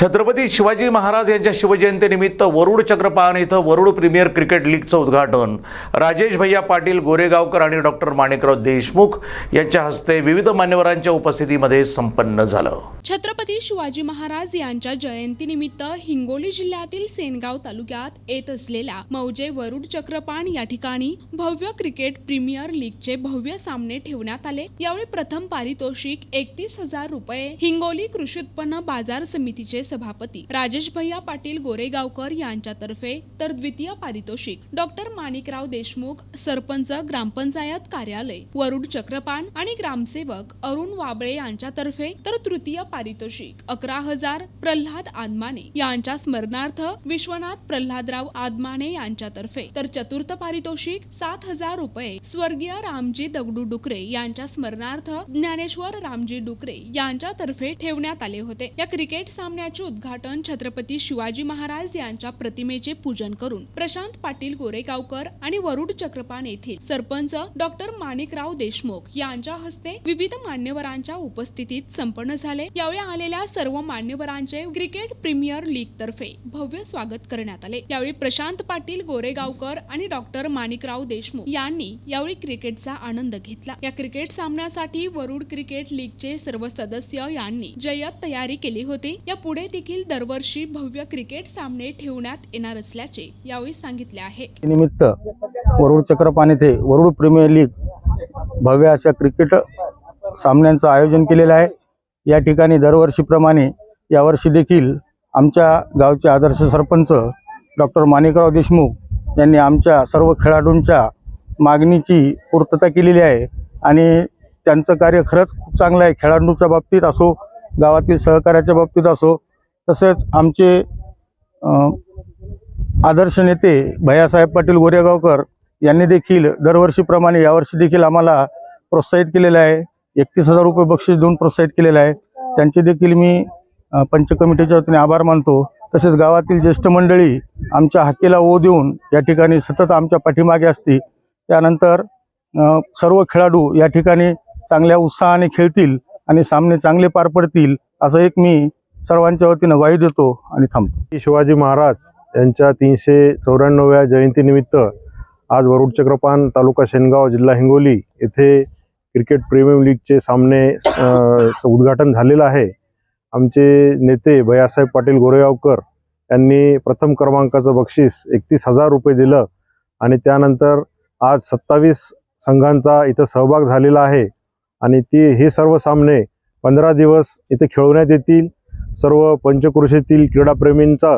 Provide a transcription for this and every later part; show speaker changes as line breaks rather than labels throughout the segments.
छत्रपती शिवाजी महाराज यांच्या शिवजयंतीनिमित्त वरुड चक्रपान इथं Warud premier cricket लीगचं उद्घाटन. राजेश भैया पाटील गोरेगावकर आणि डॉक्टर माणिकराव देशमुख यांच्या हस्ते विविध मान्यवरांच्या उपस्थितीमध्ये संपन्न झालं.
छत्रपती शिवाजी महाराज यांच्या जयंतीनिमित्त हिंगोली जिल्ह्यातील सेनगाव तालुक्यात येत असलेल्या मौजे वरुड चक्रपाण या ठिकाणी भव्य क्रिकेट प्रीमियर लीगचे भव्य सामने ठेवण्यात आले. यावेळी प्रथम पारितोषिक एकतीस हजार रुपये हिंगोली कृषी उत्पन्न बाजार समितीचे सभापती राजेश भैया पाटील गोरेगावकर यांच्यातर्फे तर द्वितीय पारितोषिक डॉक्टर माणिकराव देशमुख सरपंच ग्रामपंचायत कार्यालय वरुण चक्रपान आणि ग्रामसेवक अरुण वाबळे यांच्यातर्फे तर तृतीय पारितोषिक अकरा हजार प्रल्हाद आदमाने यांच्या स्मरणार्थ विश्वनाथ प्रल्हादराव आदमाने यांच्यातर्फे तर चतुर्थ पारितोषिक सात हजार रुपये स्वर्गीय रामजी दगडू डुकरे यांच्या स्मरणार्थ ज्ञानेश्वर रामजी डुकरे यांच्यातर्फे ठेवण्यात आले होते. या क्रिकेट सामन्याचे उद्घाटन छत्रपती शिवाजी महाराज यांच्या प्रतिमेचे पूजन करून प्रशांत पाटील गोरेगावकर आणि वरुड चक्रपाण येथील सरपंच डॉक्टर माणिकराव देशमुख यांच्या हस्ते विविध मान्यवरांच्या उपस्थितीत संपन्न झाले. यावेळी आलेल्या सर्व मान्यवरांचे क्रिकेट प्रीमियर लीग तर्फे भव्य स्वागत करण्यात आले. यावेळी प्रशांत पाटील गोरेगावकर आणि डॉक्टर माणिकराव देशमुख यांनी यावेळी क्रिकेटचा आनंद घेतला. या क्रिकेट सामन्यासाठी वरुड क्रिकेट लीगचे सर्व सदस्य यांनी जय्यत तयारी केली होती. या पुढे देखील दरवर्षी भव्य क्रिकेट सामने ठेवण्यात येणार असल्याचे यावेळी सांगितले आहे.
निमित्त वरुड चक्रपाण येथे वरुड प्रीमियर लीग भव्य अशा क्रिकेट सामन्यांचं आयोजन केलेलं आहे. या ठिकाणी दरवर्षीप्रमाणे यावर्षी देखील आमच्या गावचे आदर्श सरपंच डॉक्टर माणिकराव देशमुख यांनी आमच्या सर्व खेळाडूंच्या मागणीची पूर्तता केलेली आहे आणि त्यांचं कार्य खरंच खूप चांगलं आहे. खेळाडूंच्या बाबतीत असो गावातील सहकार्याच्या बाबतीत असो तसेच आमचे आदर्श नेते भैयासाहेब पाटील गोरेगावकर यांनी देखील दरवर्षीप्रमाणे यावर्षी देखील आम्हाला प्रोत्साहित केलेलं आहे. एकतीस हजार रुपये बक्षीस देऊन प्रोत्साहित केलेलं आहे. त्यांचे देखील मी अ, पंच कमिटीच्या वतीने आभार मानतो. तसेच गावातील ज्येष्ठ मंडळी आमच्या हक्कीला ओ देऊन या ठिकाणी सतत आमच्या पाठीमागे असते. त्यानंतर सर्व खेळाडू या ठिकाणी चांगल्या उत्साहाने खेळतील आणि सामने चांगले पार पडतील असं एक मी सर्वांच्या वतीनं वाई देतो आणि थांबतो.
शिवाजी महाराज यांच्या तीनशे चौऱ्याण्णव्या जयंतीनिमित्त आज वरुड चक्रपान तालुका शेनगाव जिल्हा हिंगोली येथे क्रिकेट प्रीमियम लीगचे सामने चं उद्घाटन झालेलं आहे. आमचे नेते भैयासाहेब पाटील गोरेगावकर यांनी प्रथम क्रमांकाचं बक्षीस एकतीस हजार रुपये दिलं आणि त्यानंतर आज सत्तावीस संघांचा इथं सहभाग झालेला आहे आणि ती हे सर्व सामने पंधरा दिवस इथे खेळवण्यात येतील. सर्व पंचक्रोशीतील क्रीडाप्रेमींचा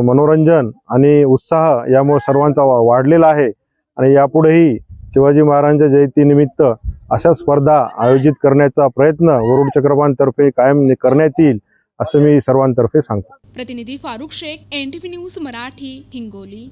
मनोरंजन आणि उत्साह यामुळे सर्वांचा वा- वाढलेला आहे. आणि यापुढेही शिवाजी महाराजांच्या जयंतीनिमित्त अशा स्पर्धा आयोजित करण्याचा प्रयत्न वरुड चक्रपांतर्फे कायम करण्यात येईल असं मी सर्वांतर्फे सांगतो.
प्रतिनिधी फारुख शेख एनटीव्ही न्यूज मराठी हिंगोली.